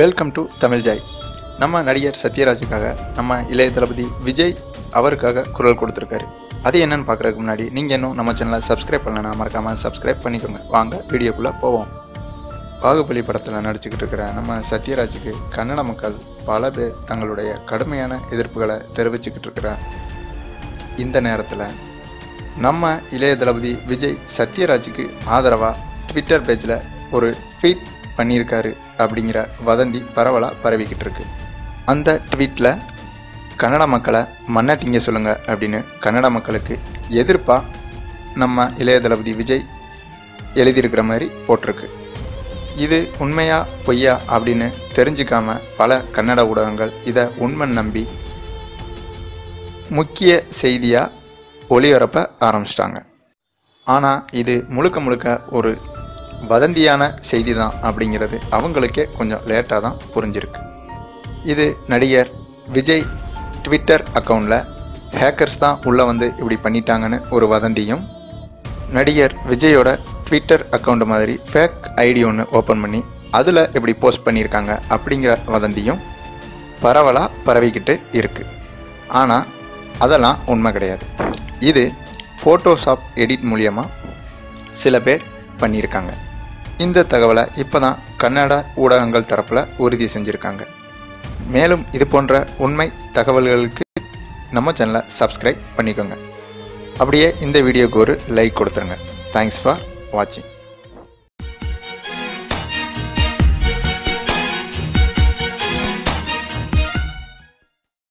Welcome to Tamil Joy நம்ம நடிகர் சத்யராஜுக்காக நம்ம இளைய தளபதி விஜய் அவருக்காக குரல் கொடுத்துருக்காரு. அது என்னன்னு பார்க்குறதுக்கு முன்னாடி நீங்கள் இன்னும் நம்ம சேனலை சப்ஸ்கிரைப் பண்ணலன்னா மறக்காமல் சப்ஸ்கிரைப் பண்ணிக்கோங்க. வாங்க வீடியோக்குள்ளே போவோம். பாகுபலி படத்தில் நடிச்சுக்கிட்டு இருக்கிற நம்ம சத்யராஜுக்கு கன்னட மக்கள் பல பேர் தங்களுடைய கடுமையான எதிர்ப்புகளை தெரிவிச்சுக்கிட்டு இருக்கிற இந்த நேரத்தில் நம்ம இளைய தளபதி விஜய் சத்யராஜுக்கு ஆதரவாக ட்விட்டர் பேஜில் ஒரு ட்வீட் பண்ணியிருக்காரு அப்படிங்கிற வதந்தி பரவலாக பரவிக்கிட்டு இருக்கு. அந்த ட்வீட்டில் கன்னட மக்களை மண்ணை திங்க சொல்லுங்க அப்படின்னு கன்னட மக்களுக்கு எதிர்ப்பாக நம்ம இளைய தளபதி விஜய் எழுதியிருக்கிற மாதிரி போட்டிருக்கு. இது உண்மையா பொய்யா அப்படின்னு தெரிஞ்சுக்காம பல கன்னட ஊடகங்கள் இதை உண்மை நம்பி முக்கிய செய்தியாக ஒளிபரப்ப ஆரம்பிச்சிட்டாங்க. ஆனால் இது முழுக்க முழுக்க ஒரு வதந்தியான செய்தி தான் அப்படிங்கிறது அவங்களுக்கே கொஞ்சம் லேட்டாக தான் புரிஞ்சிருக்கு. இது நடிகர் விஜய் ட்விட்டர் அக்கௌண்ட்டில் ஹேக்கர்ஸ் தான் உள்ளே வந்து இப்படி பண்ணிட்டாங்கன்னு ஒரு வதந்தியும் நடிகர் விஜயோட ட்விட்டர் அக்கௌண்ட் மாதிரி ஃபேக் ஐடி ஒன்று ஓப்பன் பண்ணி அதில் இப்படி போஸ்ட் பண்ணியிருக்காங்க அப்படிங்கிற வதந்தியும் பரவலாக பரவிக்கிட்டு இருக்குது ஆனால் அதெல்லாம் உண்மை கிடையாது. இது ஃபோட்டோஷாப் எடிட் மூலியமாக சில பேர் பண்ணியிருக்காங்க. இந்த தகவலை இப்போ தான் கன்னட ஊடகங்கள் தரப்பில் உறுதி செஞ்சுருக்காங்க. மேலும் இது போன்ற உண்மை தகவல்களுக்கு நம்ம சேனலை சப்ஸ்கிரைப் பண்ணிக்கோங்க. அப்படியே இந்த வீடியோக்கு ஒரு லைக் கொடுத்துருங்க. தேங்க்ஸ் ஃபார் வாட்சிங்